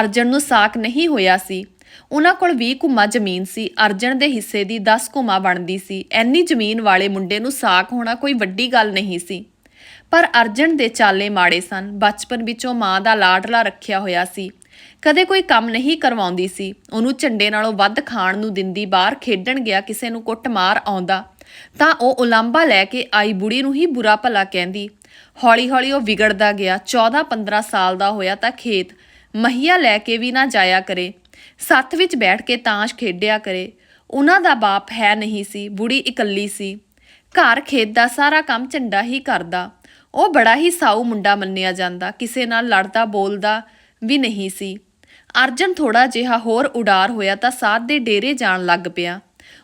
Speaker 1: ਅਰਜਨ ਨੂੰ ਸਾਕ ਨਹੀਂ ਹੋਇਆ ਸੀ। ਉਹਨਾਂ ਕੋਲ 20 ਕੁਮਾ ਜ਼ਮੀਨ ਸੀ। ਅਰਜਨ ਦੇ ਹਿੱਸੇ ਦੀ 10 ਕੁਮਾ ਬਣਦੀ ਸੀ। ਐਨੀ ਜ਼ਮੀਨ ਵਾਲੇ ਮੁੰਡੇ ਨੂੰ ਸਾਕ ਹੋਣਾ ਕੋਈ ਵੱਡੀ ਗੱਲ ਨਹੀਂ ਸੀ। ਪਰ ਅਰਜਨ ਦੇ ਚਾਲੇ ਮਾੜੇ ਸਨ। ਬਚਪਨ ਵਿੱਚੋਂ ਮਾਂ ਦਾ ਲਾਡਲਾ ਰੱਖਿਆ ਹੋਇਆ ਸੀ। ਕਦੇ ਕੋਈ ਕੰਮ ਨਹੀਂ ਕਰਵਾਉਂਦੀ ਸੀ। ਉਹਨੂੰ ਝੰਡੇ ਨਾਲੋਂ ਵੱਧ ਖਾਣ ਨੂੰ ਦਿੰਦੀ ਬਾਹਰ ਖੇਡਣ ਗਿਆ ਕਿਸੇ ਨੂੰ ਕੁੱਟਮਾਰ ਆਉਂਦਾ। ਤਾਂ ਉਹ ਉਲਾਂਬਾ ਲੈ ਕੇ ਆਈ ਬੁੜੀ ਨੂੰ ਹੀ ਬੁਰਾ ਭਲਾ ਕਹਿੰਦੀ। ਹੌਲੀ-ਹੌਲੀ ਉਹ ਵਿਗੜਦਾ ਗਿਆ। 14-15 ਸਾਲ ਦਾ ਹੋਇਆ ਤਾਂ ਖੇਤ। ਮਹੀਆ ਲੈ ਕੇ ਵੀ ਨਾ ਜਾਇਆ ਕਰੇ। ਸੱਥ ਵਿੱਚ ਬੈਠ ਕੇ ਤਾਸ਼ ਖੇਡਿਆ ਕਰੇ। ਉਹਨਾਂ ਦਾ ਬਾਪ ਹੈ ਨਹੀਂ ਸੀ। ਬੁੜੀ ਇਕੱਲੀ ਸੀ। ਘਰ ਖੇਤ ਦਾ ਸਾਰਾ ਕੰਮ ਝੰਡਾ ਹੀ ਕਰਦਾ। ਉਹ ਬੜਾ ਹੀ ਸਾਊ ਮੁੰਡਾ ਮੰਨਿਆ ਜਾਂਦਾ, ਕਿਸੇ ਨਾਲ ਲੜਦਾ ਬੋਲਦਾ ਵੀ ਨਹੀਂ ਸੀ। ਅਰਜਨ ਥੋੜਾ ਜਿਹਾ ਹੋਰ ਉਡਾਰ ਹੋਇਆ ਤਾਂ ਸਾਧ ਦੇ ਡੇਰੇ ਜਾਣ ਲੱਗ ਪਿਆ।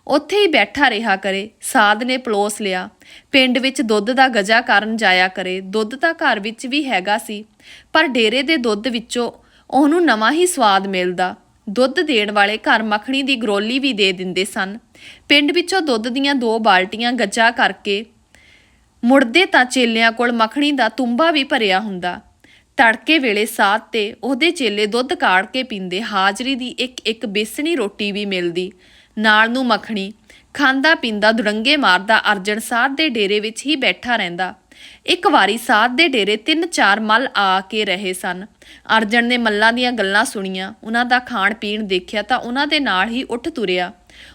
Speaker 1: ਉੱਥੇ ਹੀ ਬੈਠਾ ਰਿਹਾ ਕਰੇ, ਸਾਧ ਨੇ ਪਲੋਸ ਲਿਆ। ਪਿੰਡ ਵਿੱਚ ਦੁੱਧ ਦਾ ਗਜਾ ਕਰਨ ਜਾਇਆ ਕਰੇ, ਦੁੱਧ ਤਾਂ ਘਰ ਵਿੱਚ ਵੀ ਹੈਗਾ ਸੀ, ਪਰ ਡੇਰੇ ਦੇ ਦੁੱਧ ਵਿੱਚੋਂ ਉਹਨੂੰ ਨਵਾਂ ਹੀ ਸਵਾਦ ਮਿਲਦਾ। ਦੁੱਧ ਦੇਣ ਵਾਲੇ ਘਰ ਮੱਖਣੀ ਦੀ ਗਰੋਲੀ ਵੀ ਦੇ ਦਿੰਦੇ ਸਨ। ਪਿੰਡ ਵਿੱਚੋਂ ਦੁੱਧ ਦੀਆਂ ਦੋ ਬਾਲਟੀਆਂ ਗੱਜਾ ਕਰਕੇ ਮੁੜਦੇ ਤਾਂ ਚੇਲਿਆਂ ਕੋਲ ਮੱਖਣੀ ਦਾ ਤੁੰਬਾ ਵੀ ਭਰਿਆ ਹੁੰਦਾ। ਤੜਕੇ ਵੇਲੇ ਸਾਧ ਤੇ ਉਹਦੇ ਚੇਲੇ ਦੁੱਧ ਕਾੜ ਕੇ ਪੀਂਦੇ ਹਾਜ਼ਰੀ ਦੀ ਇੱਕ ਇੱਕ ਬੇਸਣੀ ਰੋਟੀ ਵੀ ਮਿਲਦੀ। ਨਾਲ ਨੂੰ ਮੱਖਣੀ, ਖਾਂਦਾ ਪੀਂਦਾ ਦੁਰੰਗੇ ਮਾਰਦਾ ਅਰਜਨ ਸਾਧ ਦੇ ਡੇਰੇ ਵਿੱਚ ਹੀ ਬੈਠਾ ਰਹਿੰਦਾ। ਇੱਕ ਵਾਰੀ ਸਾਧ ਦੇ ਡੇਰੇ ਤਿੰਨ ਚਾਰ ਮੱਲ ਆ ਕੇ ਰਹੇ ਸਨ। ਅਰਜਨ ਨੇ ਮੱਲਾਂ ਦੀਆਂ ਗੱਲਾਂ ਸੁਣੀਆਂ। ਉਹਨਾਂ ਦਾ ਖਾਣ ਪੀਣ ਦੇਖਿਆ ਤਾਂ ਉਹਨਾਂ ਦੇ ਨਾਲ ਹੀ ਉੱਠ ਤੁਰਿਆ।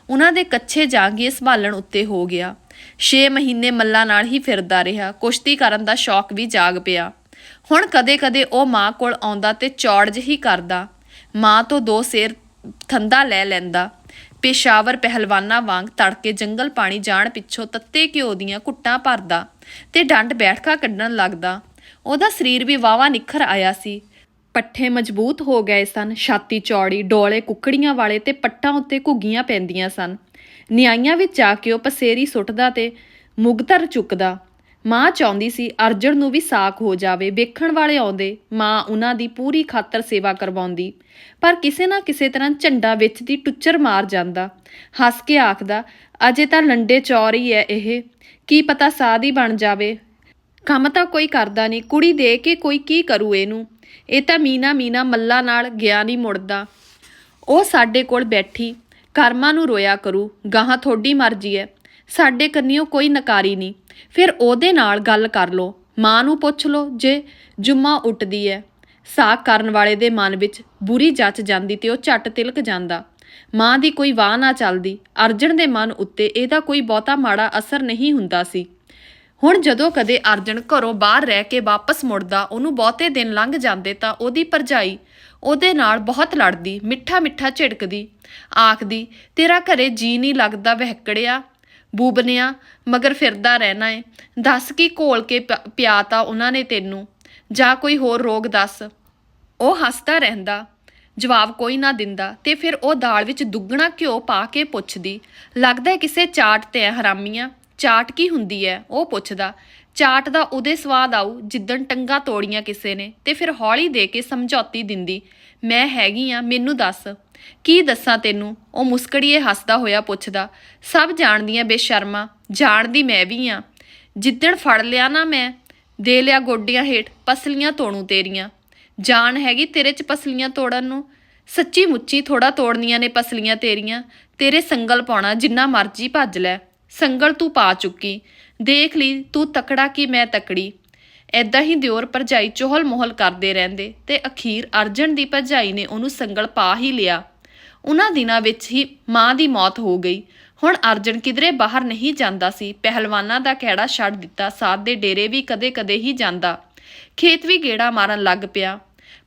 Speaker 1: ਉਹਨਾਂ ਦੇ ਕੱਚੇ ਜਾਂਗੀਏ ਸੰਭਾਲਣ ਉੱਤੇ ਹੋ ਗਿਆ। 6 ਮਹੀਨੇ ਮੱਲਾਂ ਨਾਲ ਹੀ ਫਿਰਦਾ ਰਿਹਾ। ਕੁਸ਼ਤੀ ਕਰਨ ਦਾ ਸ਼ੌਕ ਵੀ ਜਾਗ ਪਿਆ। ਹੁਣ ਕਦੇ-ਕਦੇ ਉਹ ਮਾਂ ਕੋਲ ਆਉਂਦਾ ਤੇ ਚੌੜ ਜਿਹੀ ਕਰਦਾ। ਮਾਂ ਤੋਂ ਦੋ ਸੇਰ ਥੰਦਾ ਲੈ ਲੈਂਦਾ। ਪੇਸ਼ਾਵਰ ਪਹਿਲਵਾਨਾਂ ਵਾਂਗ ਤੜਕੇ ਜੰਗਲ ਪਾਣੀ ਜਾਣ ਪਿੱਛੋਂ ਤੱਤੇ ਘਿਓ ਦੀਆਂ ਕੁੱਟਾਂ ਭਰਦਾ ਤੇ ਡੰਡ ਬੈਠਕਾ ਕੱਢਣ ਲੱਗਦਾ। ਉਹਦਾ ਸਰੀਰ ਵੀ ਵਾਵਾ ਨਿਖਰ ਆਇਆ ਸੀ। ਪੱਠੇ ਮਜ਼ਬੂਤ ਹੋ ਗਏ ਸਨ। ਛਾਤੀ ਚੌੜੀ, ਡੋਲੇ ਕੁੱਕੜੀਆਂ ਵਾਲੇ ਤੇ ਪੱਟਾਂ ਉੱਤੇ ਘੁੱਗੀਆਂ ਪੈਂਦੀਆਂ ਸਨ। ਨਿਆਈਆਂ ਵਿੱਚ ਜਾ ਕੇ ਉਹ ਪਸੇਰੀ ਸੁੱਟਦਾ ਤੇ ਮੁਗਤਰ ਚੁੱਕਦਾ। ਮਾਂ ਚਾਹੁੰਦੀ ਸੀ ਅਰਜਨ ਨੂੰ ਵੀ ਸਾਕ ਹੋ ਜਾਵੇ। ਵੇਖਣ ਵਾਲੇ ਆਉਂਦੇ ਮਾਂ ਉਹਨਾਂ ਦੀ ਪੂਰੀ ਖਾਤਰ ਸੇਵਾ ਕਰਵਾਉਂਦੀ। ਪਰ ਕਿਸੇ ਨਾ ਕਿਸੇ ਤਰ੍ਹਾਂ ਝੰਡਾ ਵਿੱਚ ਦੀ ਟੁੱਚਰ ਮਾਰ ਜਾਂਦਾ। ਹੱਸ ਕੇ ਆਖਦਾ, ਅਜੇ ਤਾਂ ਲੰਡੇ ਚੌਰ ਹੀ ਹੈ ਇਹ। ਕੀ ਪਤਾ ਸਾਧ ਹੀ ਬਣ ਜਾਵੇ। ਕੰਮ ਤਾਂ ਕੋਈ ਕਰਦਾ ਨਹੀਂ। ਕੁੜੀ ਦੇ ਕੇ ਕੋਈ ਕੀ ਕਰੂ ਇਹਨੂੰ? ਇਹ ਤਾਂ ਮੀਨਾ ਮੀਨਾ ਮੱਲਾ ਨਾਲ ਗਿਆ ਨਹੀਂ ਮੁੜਦਾ। ਉਹ ਸਾਡੇ ਕੋਲ ਬੈਠੀ। ਕਰਮਾਂ ਨੂੰ ਰੋਇਆ ਕਰੂ, ਗਾਹਾਂ ਥੋੜੀ ਮਰਜ਼ੀ ਹੈ ਸਾਡੇ ਕੰਨਿਓ ਕੋਈ ਨਕਾਰੀ ਨਹੀਂ ਫਿਰ ਉਹਦੇ ਨਾਲ ਗੱਲ ਕਰ ਲੋ ਮਾਂ ਨੂੰ ਪੁੱਛ ਲੋ ਜੇ ਜੁਮਾ ਉੱਠਦੀ ਹੈ ਸਾਕ ਕਰਨ ਵਾਲੇ ਦੇ ਮਨ ਵਿੱਚ ਬੁਰੀ ਜੱਚ ਜਾਂਦੀ ਤੇ ਉਹ ਝੱਟ ਤਿਲਕ ਜਾਂਦਾ। ਮਾਂ ਦੀ ਕੋਈ ਵਾਹ ਨਾ ਚੱਲਦੀ। ਅਰਜਨ ਦੇ ਮਨ ਉੱਤੇ ਇਹਦਾ ਕੋਈ ਬਹੁਤਾ ਮਾੜਾ ਅਸਰ ਨਹੀਂ ਹੁੰਦਾ ਸੀ। ਹੁਣ ਜਦੋਂ ਕਦੇ ਅਰਜਨ ਘਰੋਂ ਬਾਹਰ ਰਹਿ ਕੇ ਵਾਪਸ ਮੁੜਦਾ, ਉਹਨੂੰ ਬਹੁਤੇ ਦਿਨ ਲੰਘ ਜਾਂਦੇ ਤਾਂ ਉਹਦੀ ਭਰਜਾਈ ਉਹਦੇ ਨਾਲ ਬਹੁਤ ਲੜਦੀ, ਮਿੱਠਾ ਮਿੱਠਾ ਝਿੜਕਦੀ, ਆਖਦੀ, ਤੇਰਾ ਘਰੇ ਜੀ ਨਹੀਂ ਲੱਗਦਾ ਵਹਿਕੜਿਆ, ਬੂਬਨਿਆ, ਮਗਰ ਫਿਰਦਾ ਰਹਿਣਾ ਏ। ਦੱਸ ਕੀ ਘੋਲ ਕੇ ਪ- ਪਿਆਤਾ ਉਹਨਾਂ ਨੇ ਤੈਨੂੰ? ਜਾਂ ਕੋਈ ਹੋਰ ਰੋਗ ਦੱਸ। ਉਹ ਹੱਸਦਾ ਰਹਿੰਦਾ, ਜਵਾਬ ਕੋਈ ਨਾ ਦਿੰਦਾ ਤੇ ਫਿਰ ਉਹ ਦਾਲ ਵਿੱਚ ਦੁੱਗਣਾ ਘਿਓ ਪਾ ਕੇ ਪੁੱਛਦੀ, ਲੱਗਦਾ ਕਿਸੇ ਚਾਟ ਤੇ ਹਰਾਮੀਆਂ? ਚਾਟ ਕੀ ਹੁੰਦੀ ਹੈ ਉਹ ਪੁੱਛਦਾ। ਚਾਟ ਦਾ ਉਹਦੇ ਸਵਾਦ ਆਊ ਜਿੱਦਣ ਟੰਗਾ ਤੋੜੀਆਂ ਕਿਸੇ ਨੇ ਤੇ ਫਿਰ ਹੌਲੀ ਦੇ ਕੇ ਸਮਝੌਤੀ ਦਿੰਦੀ, ਮੈਂ ਹੈਗੀ ਆ, ਮੈਨੂੰ ਦੱਸ। ਕੀ ਦੱਸਾਂ ਤੈਨੂੰ? ਉਹ ਮੁਸਕੜੀਏ ਹੱਸਦਾ ਹੋਇਆ ਪੁੱਛਦਾ। ਸਭ ਜਾਣਦੀਆਂ ਬੇਸ਼ਰਮਾ, ਜਾਣਦੀ ਮੈਂ ਵੀ ਆ। ਜਿੱਦਣ ਫੜ ਲਿਆ ਨਾ ਮੈਂ, ਦੇ ਲਿਆ ਗੋਡਿਆਂ ਹੇਠ ਪਸਲੀਆਂ ਤੋਣੂ ਤੇਰੀਆਂ। ਜਾਣ ਹੈਗੀ ਤੇਰੇ ਚ ਪਸਲੀਆਂ ਤੋੜਨ ਨੂੰ? ਸੱਚੀ ਮੁੱਚੀ ਥੋੜਾ ਤੋੜਨੀਆਂ ਨੇ ਪਸਲੀਆਂ ਤੇਰੀਆਂ। ਤੇਰੇ ਸੰਗਲ ਪਾਉਣਾ ਜਿੰਨਾ ਮਰਜ਼ੀ ਭੱਜ ਲੈ। ਸੰਗਲ ਤੂੰ ਪਾ ਚੁੱਕੀ, ਦੇਖ ਲਈ ਤੂੰ ਤਕੜਾ ਕਿ ਮੈਂ ਤਕੜੀ। ਐਦਾਂ ਹੀ ਦਿਓਰ ਭਰਜਾਈ ਚੋਹਲ ਮੋਹਲ ਕਰਦੇ ਰਹਿੰਦੇ ਤੇ ਅਖੀਰ ਅਰਜਨ ਦੀ ਭਰਜਾਈ ਨੇ ਉਹਨੂੰ ਸੰਗਲ ਪਾ ਹੀ ਲਿਆ। ਉਹਨਾਂ ਦਿਨਾਂ ਵਿੱਚ ਹੀ ਮਾਂ ਦੀ ਮੌਤ ਹੋ ਗਈ। ਹੁਣ ਅਰਜਨ ਕਿਧਰੇ ਬਾਹਰ ਨਹੀਂ ਜਾਂਦਾ ਸੀ, ਪਹਿਲਵਾਨਾਂ ਦਾ ਕਿਹੜਾ ਛੱਡ ਦਿੱਤਾ ਸਾਧ ਦੇ ਡੇਰੇ ਵੀ ਕਦੇ-ਕਦੇ ਹੀ ਜਾਂਦਾ। ਖੇਤ ਵੀ ਗੇੜਾ ਮਾਰਨ ਲੱਗ ਪਿਆ।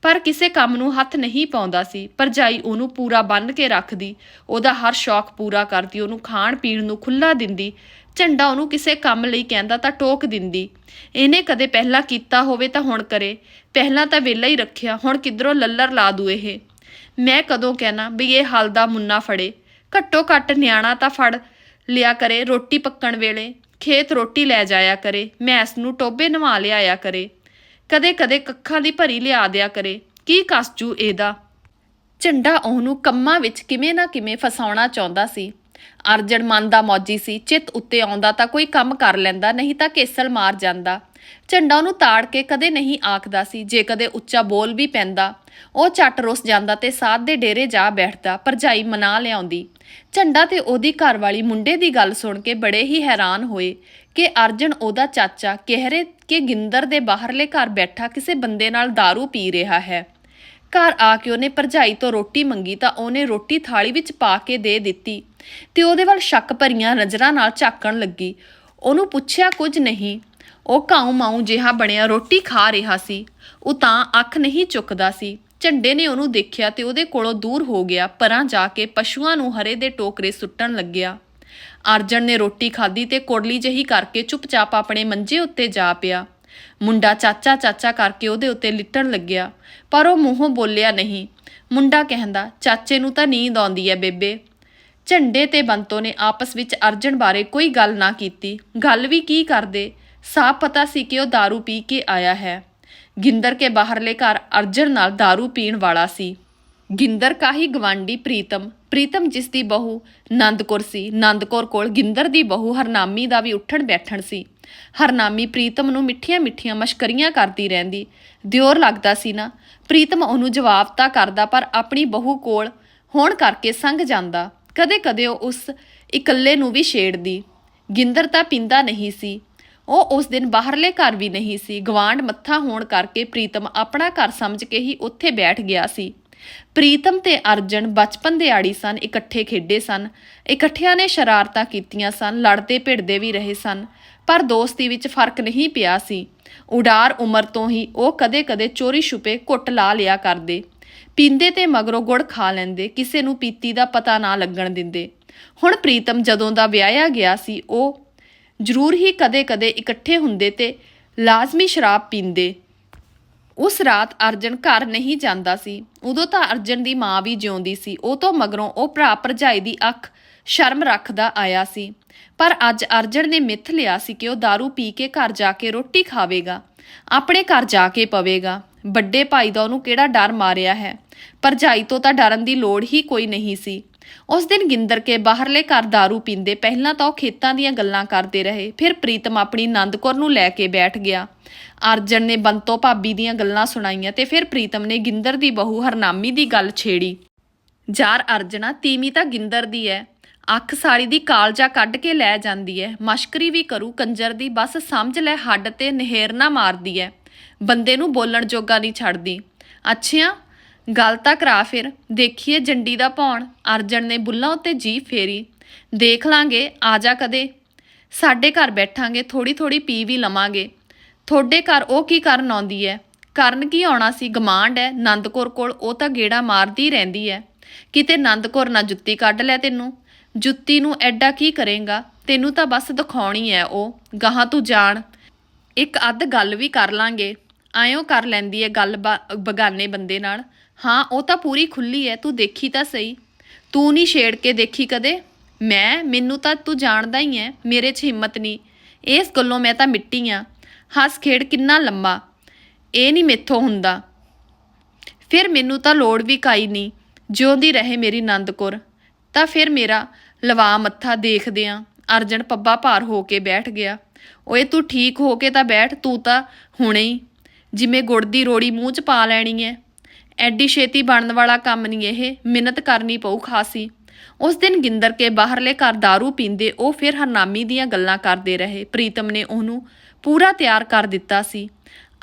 Speaker 1: ਪਰ ਕਿਸੇ ਕੰਮ ਨੂੰ ਹੱਥ ਨਹੀਂ ਪਾਉਂਦਾ ਸੀ। ਭਰਜਾਈ ਉਹਨੂੰ ਪੂਰਾ ਬੰਨ ਕੇ ਰੱਖਦੀ। ਉਹਦਾ ਹਰ ਸ਼ੌਕ ਪੂਰਾ ਕਰਦੀ। ਉਹਨੂੰ ਖਾਣ ਪੀਣ ਨੂੰ ਖੁੱਲਾ ਦਿੰਦੀ। ਝੰਡਾ ਉਹਨੂੰ ਕਿਸੇ ਕੰਮ ਲਈ ਕਹਿੰਦਾ ਤਾਂ ਟੋਕ ਦਿੰਦੀ। ਇਹਨੇ ਕਦੇ ਪਹਿਲਾਂ ਕੀਤਾ ਹੋਵੇ ਤਾਂ ਹੁਣ ਕਰੇ। ਪਹਿਲਾਂ ਤਾਂ ਵਿਹਲਾ ਹੀ ਰੱਖਿਆ। ਹੁਣ ਕਿਧਰੋਂ ਲੱਲਰ ਲਾ ਦੂ ਇਹ? ਮੈਂ ਕਦੋਂ ਕਹਿਣਾ ਵੀ ਇਹ ਹਲ ਦਾ ਮੁੰਨਾ ਫੜੇ। ਘੱਟੋ ਘੱਟ ਨਿਆਣਾ ਤਾਂ ਫੜ ਲਿਆ ਕਰੇ ਰੋਟੀ ਪੱਕਣ ਵੇਲੇ। ਖੇਤ ਰੋਟੀ ਲੈ ਜਾਇਆ ਕਰੇ। ਮੈਸ ਨੂੰ ਟੋਬੇ ਨਵਾ ਲਿਆਇਆ ਕਰੇ। ਕਦੇ ਕਦੇ ਕੱਖਾਂ ਦੀ ਭਰੀ ਲਿਆ ਦਿਆ ਕਰੇ। ਕੀ ਕਸਜੂ ਇਹਦਾ? ਝੰਡਾ ਉਹਨੂੰ ਕੰਮਾਂ ਵਿੱਚ ਕਿਵੇਂ ਨਾ ਕਿਵੇਂ ਫਸਾਉਣਾ ਚਾਹੁੰਦਾ ਸੀ। ਅਰਜਨ ਮਨ ਦਾ ਮੌਜੀ ਸੀ, ਚਿੱਤ ਉੱਤੇ ਆਉਂਦਾ ਤਾਂ ਕੋਈ ਕੰਮ ਕਰ ਲੈਂਦਾ, ਨਹੀਂ ਤਾਂ ਕੇਸਲ ਮਾਰ ਜਾਂਦਾ। ਝੰਡਾ ਉਹਨੂੰ ਤਾੜ ਕੇ ਕਦੇ ਨਹੀਂ ਆਖਦਾ ਸੀ, ਜੇ ਕਦੇ ਉੱਚਾ ਬੋਲ ਵੀ ਪੈਂਦਾ। ਉਹ ਝੱਟ ਰੁੱਸ ਜਾਂਦਾ ਤੇ ਸਾਧ ਦੇ ਡੇਰੇ ਜਾ ਬੈਠਦਾ, ਭਰਜਾਈ ਮਨਾ ਲਿਆਉਂਦੀ। ਝੰਡਾ ਤੇ ਉਹਦੀ ਘਰਵਾਲੀ ਮੁੰਡੇ ਦੀ ਗੱਲ ਸੁਣ ਕੇ ਬੜੇ ਹੀ ਹੈਰਾਨ ਹੋਏ। ਕਿ ਅਰਜਨ ਉਹਦਾ ਚਾਚਾ ਕਹਿ ਰਹੇ ਕਿ ਗਿੰਦਰ ਦੇ ਬਾਹਰਲੇ ਘਰ ਬੈਠਾ ਕਿਸੇ ਬੰਦੇ ਨਾਲ दारू ਪੀ ਰਿਹਾ ਹੈ। ਘਰ ਆ ਕੇ ਉਹਨੇ ਭਰਜਾਈ ਤੋਂ ਰੋਟੀ ਮੰਗੀ ਤਾਂ ਉਹਨੇ ਰੋਟੀ ਥਾਲੀ ਵਿੱਚ ਪਾ ਕੇ ਦੇ ਦਿੱਤੀ ਤੇ ਉਹਦੇ ਵੱਲ ਸ਼ੱਕ ਭਰੀਆਂ ਨਜ਼ਰਾਂ ਨਾਲ ਝਾਕਣ ਲੱਗੀ। ਉਹਨੂੰ ਪੁੱਛਿਆ ਕੁਝ ਨਹੀਂ। ਉਹ ਕਾਉ ਮਾਉ ਜਿਹਾ ਬਣਿਆ ਰੋਟੀ ਖਾ ਰਿਹਾ ਸੀ। ਉਹ ਤਾਂ ਅੱਖ ਨਹੀਂ ਚੁੱਕਦਾ ਸੀ। ਝੰਡੇ ਨੇ ਉਹਨੂੰ ਦੇਖਿਆ ਤੇ ਉਹਦੇ ਕੋਲੋਂ ਦੂਰ ਹੋ ਗਿਆ, ਪਰਾਂ ਜਾ ਕੇ ਪਸ਼ੂਆਂ ਨੂੰ ਹਰੇ ਦੇ ਟੋਕਰੇ ਸੁੱਟਣ ਲੱਗਿਆ। ਅਰਜਨ ਨੇ ਰੋਟੀ ਖਾਧੀ ਤੇ ਕੋੜਲੀ ਜਹੀ ਕਰਕੇ ਚੁੱਪਚਾਪ ਆਪਣੇ ਮੰਜੇ ਉੱਤੇ ਜਾ ਪਿਆ ਮੁੰਡਾ ਚਾਚਾ ਚਾਚਾ ਕਰਕੇ ਉਹਦੇ ਉੱਤੇ ਲਿੱਟਣ ਲੱਗਿਆ ਪਰ ਉਹ ਮੂੰਹੋਂ ਬੋਲਿਆ ਨਹੀਂ ਮੁੰਡਾ ਕਹਿੰਦਾ ਚਾਚੇ ਨੂੰ ਤਾਂ ਨੀਂਦ ਆਉਂਦੀ ਐ ਬੇਬੇ ਝੰਡੇ ਤੇ ਬੰਤੋ ਨੇ ਆਪਸ ਵਿੱਚ ਅਰਜਨ ਬਾਰੇ ਕੋਈ ਗੱਲ ਨਾ ਕੀਤੀ ਗੱਲ ਵੀ ਕੀ ਕਰਦੇ ਸਾਫ਼ ਪਤਾ ਸੀ ਕਿ ਉਹ दारू ਪੀ ਕੇ ਆਇਆ ਹੈ ਗਿੰਦਰ ਕੇ ਬਾਹਰਲੇ ਘਰ ਅਰਜਨ ਨਾਲ दारू ਪੀਣ ਵਾਲਾ ਸੀ ਗਿੰਦਰ ਕਾਹੀ ਗਵਾਂਡੀ ਪ੍ਰੀਤਮ ਪ੍ਰੀਤਮ, ਜਿਸ ਦੀ ਬਹੂ ਨੰਦਕੌਰ ਸੀ, ਨੰਦਕੌਰ ਕੋਲ ਗਿੰਦਰ ਦੀ ਬਹੂ ਹਰਨਾਮੀ ਦਾ ਵੀ ਉੱਠਣ ਬੈਠਣ ਸੀ। ਹਰਨਾਮੀ ਪ੍ਰੀਤਮ ਨੂੰ ਮਿੱਠੀਆਂ ਮਿੱਠੀਆਂ ਮਸ਼ਕਰੀਆਂ ਕਰਦੀ ਰਹਿੰਦੀ। ਦਿਓਰ ਲੱਗਦਾ ਸੀ ਨਾ, ਪ੍ਰੀਤਮ ਉਹਨੂੰ ਜਵਾਬ ਤਾਂ ਕਰਦਾ, ਪਰ ਆਪਣੀ ਬਹੂ ਕੋਲ ਹੋਣ ਕਰਕੇ ਸੰਗ ਜਾਂਦਾ। ਕਦੇ-ਕਦੇ ਉਹ ਉਸ ਇਕੱਲੇ ਨੂੰ ਵੀ ਛੇੜਦੀ। ਗਿੰਦਰ ਤਾਂ ਪਿੰਦਾ ਨਹੀਂ ਸੀ। ਉਹ ਉਸ ਦਿਨ ਬਾਹਰਲੇ ਘਰ ਵੀ ਨਹੀਂ ਸੀ। ਗਵਾਂਡ ਮੱਥਾ ਹੋਣ ਕਰਕੇ ਪ੍ਰੀਤਮ ਆਪਣਾ ਘਰ ਸਮਝ ਕੇ ਹੀ ਉੱਥੇ ਬੈਠ ਗਿਆ ਸੀ। ਪ੍ਰੀਤਮ ਤੇ ਅਰਜਨ ਬਚਪਨ ਦੇ ਆੜੀ ਸਨ, ਇਕੱਠੇ ਖੇਡੇ ਸਨ। ਇਕੱਠਿਆਂ ਨੇ ਸ਼ਰਾਰਤਾਂ ਕੀਤੀਆਂ ਸਨ, ਲੜਦੇ ਭਿੜਦੇ ਵੀ ਰਹੇ ਸਨ। ਪਰ ਦੋਸਤੀ ਵਿੱਚ ਫ਼ਰਕ ਨਹੀਂ ਪਿਆ ਸੀ। ਉਡਾਰ ਉਮਰ ਤੋਂ ਹੀ ਉਹ ਕਦੇ-ਕਦੇ ਚੋਰੀ ਛੁਪੇ ਘੁੱਟ ਲਾ ਲਿਆ ਕਰਦੇ। ਪੀਂਦੇ ਤੇ ਮਗਰੋਂ ਗੁੜ ਖਾ ਲੈਂਦੇ, ਕਿਸੇ ਨੂੰ ਪੀਤੀ ਦਾ ਪਤਾ ਨਾ ਲੱਗਣ ਦਿੰਦੇ। ਹੁਣ ਪ੍ਰੀਤਮ ਜਦੋਂ ਦਾ ਵਿਆਹਿਆ ਗਿਆ ਸੀ, ਉਹ ਜ਼ਰੂਰ ਹੀ ਕਦੇ-ਕਦੇ ਇਕੱਠੇ ਹੁੰਦੇ ਤੇ ਲਾਜ਼ਮੀ ਸ਼ਰਾਬ ਪੀਂਦੇ। ਉਸ ਰਾਤ ਅਰਜਨ ਘਰ ਨਹੀਂ ਜਾਂਦਾ ਸੀ। ਉਦੋਂ ਤਾਂ ਅਰਜਨ ਦੀ ਮਾਂ ਵੀ ਜਿਉਂਦੀ ਸੀ। ਉਹ ਤੋਂ ਮਗਰੋਂ ਉਹ ਭਰਾ ਭਰਜਾਈ ਦੀ ਅੱਖ ਸ਼ਰਮ ਰੱਖਦਾ ਆਇਆ ਸੀ। ਪਰ ਅੱਜ ਅਰਜਨ ਨੇ ਮਿੱਥ ਲਿਆ ਸੀ ਕਿ ਉਹ दारू ਪੀ ਕੇ ਘਰ ਜਾ ਕੇ ਰੋਟੀ ਖਾਵੇਗਾ। ਆਪਣੇ ਘਰ ਜਾ ਕੇ ਪਵੇਗਾ। ਵੱਡੇ ਭਾਈ ਦਾ ਉਹਨੂੰ ਕਿਹੜਾ ਡਰ ਮਾਰਿਆ ਹੈ? ਭਰਜਾਈ ਤੋਂ ਤਾਂ ਡਰਨ ਦੀ ਲੋੜ ਹੀ ਕੋਈ ਨਹੀਂ ਸੀ। ਉਸ ਦਿਨ ਗਿੰਦਰ ਕੇ ਬਾਹਰਲੇ ਘਰ दारू ਪੀਂਦੇ ਪਹਿਲਾਂ ਤਾਂ ਉਹ ਖੇਤਾਂ ਦੀਆਂ ਗੱਲਾਂ ਕਰਦੇ ਰਹੇ। ਫਿਰ ਪ੍ਰੀਤਮ ਆਪਣੀ ਨੰਦਕੌਰ ਨੂੰ ਲੈ ਕੇ ਬੈਠ ਗਿਆ। ਅਰਜਨ ਨੇ ਬੰਤੋ ਭਾਬੀ ਦੀਆਂ ਗੱਲਾਂ ਸੁਣਾਈਆਂ ਤੇ ਫਿਰ ਪ੍ਰੀਤਮ ਨੇ ਗਿੰਦਰ ਦੀ ਬਹੂ ਹਰਨਾਮੀ ਦੀ ਗੱਲ ਛੇੜੀ। ਯਾਰ ਅਰਜਨਾ ਤੀਮੀ ਤਾਂ ਗਿੰਦਰ ਦੀ ਐ। ਅੱਖ ਸਾਰੀ ਦੀ ਕਾਲਜਾ ਕੱਢ ਕੇ ਲੈ ਜਾਂਦੀ ਐ। ਮਸ਼ਕਰੀ ਵੀ ਕਰੂ ਕੰਜਰ ਦੀ, ਬਸ ਸਮਝ ਲੈ ਹੱਡ ਤੇ ਨਹਿਰ ਨਾ ਮਾਰਦੀ ਐ। ਬੰਦੇ ਨੂੰ ਬੋਲਣ ਜੋਗਾ ਨਹੀਂ ਛੱਡਦੀ। ਅੱਛਿਆ ਗੱਲ ਤਾਂ ਕਰਾ ਫਿਰ। ਦੇਖੀਏ ਜੰਡੀ ਦਾ ਭੌਣ ਅਰਜਨ ਨੇ ਬੁੱਲਾਂ ਉੱਤੇ ਜੀ ਫੇਰੀ। ਦੇਖ ਲਾਂਗੇ, ਆ ਜਾ ਕਦੇ। ਸਾਡੇ ਘਰ ਬੈਠਾਂਗੇ ਥੋੜੀ ਥੋੜੀ ਪੀ ਵੀ ਲਵਾਂਗੇ। ਤੁਹਾਡੇ ਘਰ ਉਹ ਕੀ ਕਰਨ ਆਉਂਦੀ ਐ? ਕਰਨ ਕੀ ਆਉਣਾ ਸੀ? ਗਮਾਂਡ ਐ, ਨੰਦਕੌਰ ਕੋਲ ਉਹ ਤਾਂ ਗੇੜਾ ਮਾਰਦੀ ਰਹਿੰਦੀ ਐ। ਕਿਤੇ ਨੰਦਕੌਰ ਨਾ ਜੁੱਤੀ ਕੱਢ ਲੈ ਤੈਨੂੰ। ਜੁੱਤੀ ਨੂੰ ਐਡਾ ਕੀ ਕਰੇਗਾ? ਤੈਨੂੰ ਤਾਂ ਬਸ ਦਿਖਾਉਣੀ ਐ ਉਹ। ਗਾਹਾਂ ਤੂੰ ਜਾਣ। ਇੱਕ ਅੱਧ ਗੱਲ ਵੀ ਕਰ ਲਾਂਗੇ। ਐਂ ਕਰ ਲੈਂਦੀ ਹੈ ਗੱਲ ਬਾ- ਬਗਾਨੇ ਬੰਦੇ ਨਾਲ। ਹਾਂ, ਉਹ ਤਾਂ ਪੂਰੀ ਖੁੱਲੀ ਹੈ ਤੂੰ ਦੇਖੀ ਤਾਂ ਸਹੀ। ਤੂੰ ਨਹੀਂ ਛੇੜ ਕੇ ਦੇਖੀ ਕਦੇ? ਮੈਂ, ਮੈਨੂੰ ਤਾਂ ਤੂੰ ਜਾਣਦਾ ਹੀ ਹੈ ਮੇਰੇ 'ਚ ਹਿੰਮਤ ਨਹੀਂ ਇਸ ਗੱਲੋਂ ਮੈਂ ਤਾਂ ਮਿੱਟੀ ਆ। ਹੱਸ ਖੇਡ ਕਿੰਨਾ ਲੰਮਾ। ਇਹ ਨਹੀਂ ਮੇਥੋਂ ਹੁੰਦਾ। ਫਿਰ ਮੈਨੂੰ ਤਾਂ ਲੋੜ ਵੀ ਕਾਈ ਨਹੀਂ ਜਿਉਂਦੀ ਰਹੇ ਮੇਰੀ ਨੰਦ ਕੌਰ ਤਾਂ ਫਿਰ ਮੇਰਾ ਲਵਾ ਮੱਥਾ ਦੇਖਦਿਆਂ ਅਰਜਨ ਪੱਬਾ ਭਾਰ ਹੋ ਕੇ ਬੈਠ ਗਿਆ। ਓਏ, ਤੂੰ ਠੀਕ ਹੋ ਕੇ ਤਾਂ ਬੈਠ, ਤੂੰ ਤਾਂ ਹੁਣੇ ਹੀ ਜਿਵੇਂ ਗੁੜ ਦੀ ਰੋੜੀ ਮੂੰਹ 'ਚ ਪਾ ਲੈਣੀ ਐ। ਐਡੀ ਛੇਤੀ ਬਣਨ ਵਾਲਾ ਕੰਮ ਨਹੀਂ ਇਹ, ਮਿਹਨਤ ਕਰਨੀ ਪਊ ਖਾਸੀ। ਉਸ ਦਿਨ ਗਿੰਦਰ ਕੇ ਬਾਹਰਲੇ ਘਰ दारू ਪੀਂਦੇ, ਉਹ ਫਿਰ ਹਰਨਾਮੀ ਦੀਆਂ ਗੱਲਾਂ ਕਰਦੇ ਰਹੇ। ਪ੍ਰੀਤਮ ਨੇ ਉਹਨੂੰ ਪੂਰਾ ਤਿਆਰ ਕਰ ਦਿੱਤਾ ਸੀ।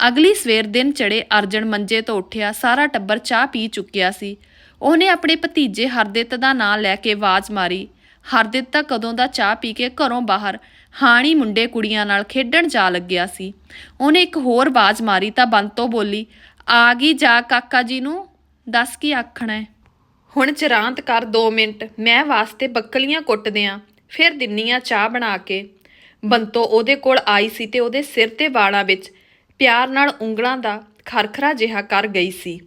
Speaker 1: ਅਗਲੀ ਸਵੇਰ ਦਿਨ ਚੜੇ ਅਰਜਨ ਮੰਜੇ ਤੋਂ ਉੱਠਿਆ, ਸਾਰਾ ਟੱਬਰ ਚਾਹ ਪੀ ਚੁੱਕਿਆ ਸੀ। ਉਹਨੇ ਆਪਣੇ ਭਤੀਜੇ ਹਰਦਿੱਤ ਦਾ ਨਾਂ ਲੈ ਕੇ ਆਵਾਜ਼ ਮਾਰੀ। ਹਰਦਿੱਤ ਤਾਂ ਕਦੋਂ ਦਾ ਚਾਹ ਪੀ ਕੇ ਘਰੋਂ ਬਾਹਰ ਹਾਣੀ ਮੁੰਡੇ ਕੁੜੀਆਂ ਨਾਲ ਖੇਡਣ ਜਾ ਲੱਗਿਆ ਸੀ। ਉਹਨੇ ਇੱਕ ਹੋਰ ਆਵਾਜ਼ ਮਾਰੀ ਤਾਂ ਬੰਤੋ ਬੋਲੀ ਆ ਗਈ ਜਾ ਕਾਕਾ ਜੀ ਨੂੰ, ਦੱਸ ਕੀ ਆਖਣਾ ਹੈ? ਹੁਣ ਚਰਾਂਤ ਕਰ 2 ਮਿੰਟ, ਮੈਂ ਵਾਸਤੇ ਬੱਕਲੀਆਂ ਕੁੱਟਦਿਆਂ ਫਿਰ ਦਿੰਨੀਆਂ ਚਾਹ ਬਣਾ ਕੇ। ਬੰਤੋ ਉਹਦੇ ਕੋਲ ਆਈ ਸੀ ਤੇ ਉਹਦੇ ਸਿਰ ਤੇ ਵਾਲਾਂ ਵਿੱਚ ਪਿਆਰ ਨਾਲ ਉਂਗਲਾਂ ਦਾ ਖਰਖਰਾ ਜਿਹਾ ਕਰ ਗਈ ਸੀ।